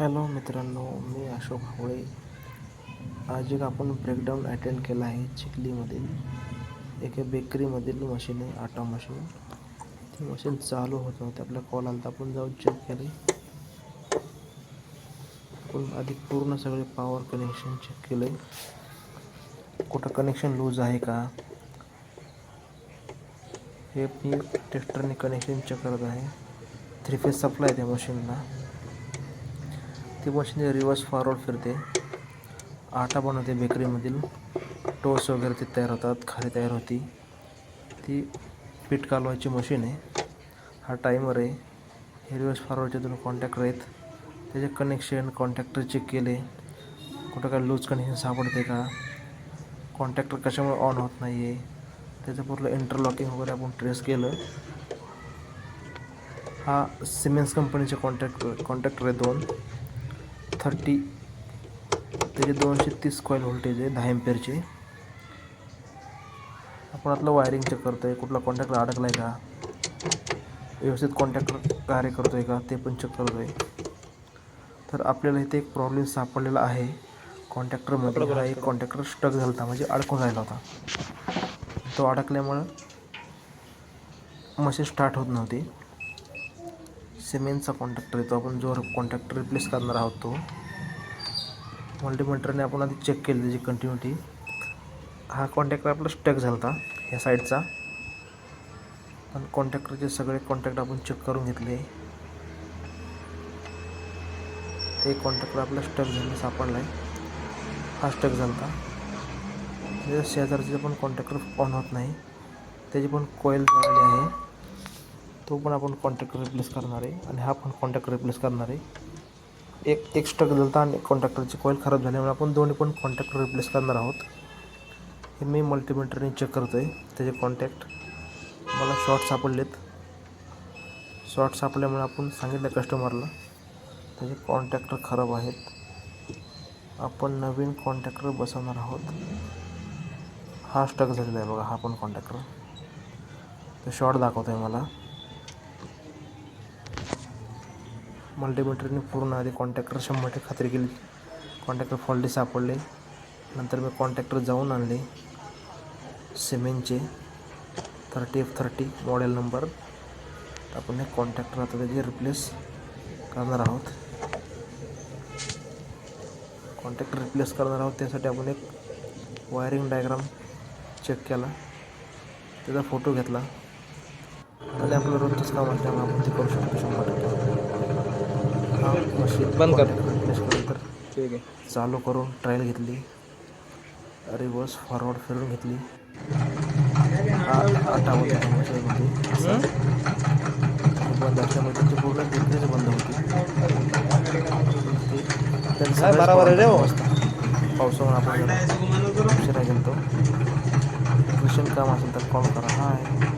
Hello मित्रांनो मी अशोक हावळे. आज एक आपण ब्रेकडाऊन अटेंड केला आहे चिखलीमधील एका बेकरीमधील मशीन आहे आटा मशीन ती मशीन चालू होत नव्हती. आपल्या कॉल आला तर आपण जाऊन चेक केले. आपण आधी पूर्ण सगळे पॉवर कनेक्शन चेक केले. कुठं कनेक्शन लूज आहे का? हे मी टेस्टरने कनेक्शन चेक करत आहे. थ्री फेज सप्लाय त्या मशीनला ती मशीन रिवर्स फॉरवर्ड फिरते. आटा बनवते बेकरीमधील टोस वगैरे ते तयार होतात. खारी तयार होती. ती पीठ कालवायची मशीन आहे. हा टायमर आहे. हे रिवर्स फॉरवर्डचे दोन कॉन्टॅक्टर आहेत. त्याचे कनेक्शन कॉन्टॅक्टर चेक केले. कुठं काय लूज कनेक्शन सापडते का? कॉन्टॅक्टर कशामुळे ऑन होत नाही आहे त्याचं पूर्ण इंटरलॉकिंग वगैरे आपण ट्रेस केलं. हा सिमेन्स कंपनीचे कॉन्टॅक्ट कॉन्टॅक्टर आहे दोन. थर्टी त्याचे दोनशे तीस कॉईल व्होल्टेज आहे दहा एम्पेअरचे आपण आतलं वायरिंग चेक करतो आहे कुठला कॉन्टॅक्टर अडकला आहे का? व्यवस्थित कॉन्टॅक्टर कार्य करतो आहे का? ते पण चेक करतो आहे तर आपल्याला इथे एक प्रॉब्लेम सापडलेला आहे. कॉन्टॅक्टरमध्ये हा एक कॉन्टॅक्टर स्टक झाला होता म्हणजे अडकून राहिला होता. तो अडकल्यामुळं मशीन स्टार्ट होत नव्हती. सिमेंटचा कॉन्टॅक्टर येतो. आपण जो कॉन्टॅक्टर रिप्लेस करणार आहोत तो. मल्टीमीटरने आपण आधी चेक केली त्याची कंटिन्युटी हा कॉन्टॅक्टर आपला स्टक झाला होता ह्या साईडचा पण कॉन्टॅक्टरचे सगळे कॉन्टॅक्ट आपण चेक करून घेतले. ते कॉन्टॅक्टर आपला स्टक झालं सापडला आहे हा स्टक झाला होता त्याच्या शेजारचे पण कॉन्टॅक्टर ऑन होत नाही. त्याची पण कॉईल झालेली आहे. तो पण आपण कॉन्टॅक्ट रिप्लेस करणार आहे आणि हा पण कॉन्टॅक्ट रिप्लेस करणार आहे. एक एक स्टक झाला आणि कॉन्टॅक्टरची कॉईल खराब झाल्यामुळे आपण दोन्ही पण कॉन्टॅक्टर रिप्लेस करणार आहोत. हे मी मल्टीमीटरने चेक करतो आहे त्याचे कॉन्टॅक्ट मला शॉर्ट सापडलेत. शॉर्ट सापडल्यामुळे आपण सांगितलं कस्टमरला त्याचे कॉन्टॅक्टर खराब आहेत. आपण नवीन कॉन्टॅक्टर बसवणार आहोत. हा स्टक झालेला आहे बघा हा पण कॉन्टॅक्टर तो शॉर्ट दाखवतो आहे मला. मल्टीमीटरने पूर्ण आधी कॉन्टॅक्टर शंभर टक्के खात्री केली. कॉन्टॅक्टर फॉल्टी सापडले. नंतर मी कॉन्टॅक्टर जाऊन आणले. सिमेंटचे thirty F thirty model number आपण हे कॉन्टॅक्टर आता त्याचे रिप्लेस करणार आहोत. कॉन्टॅक्टर रिप्लेस करणार आहोत. त्यासाठी आपण एक वायरिंग डायग्राम चेक केला. त्याचा फोटो घेतला. आणि आपलं रोजचंच काम असल्यामुळे आपण ते करू शकतो शंभर टक्के. हा मशीन बंद कर. केल्यानंतर ठीक आहे. चालू करून ट्रायल घेतली. रिवर्स फॉरवर्ड फिरून घेतली. बंद असल्यामुळे त्याची पूर्ण बिझनेस बंद होती. त्यांचं बरोबर आहे रे हो. पावसामुळे आपण उशिरा गेलतो. टेक्निशियन काम असेल तर कॉल करा. हाय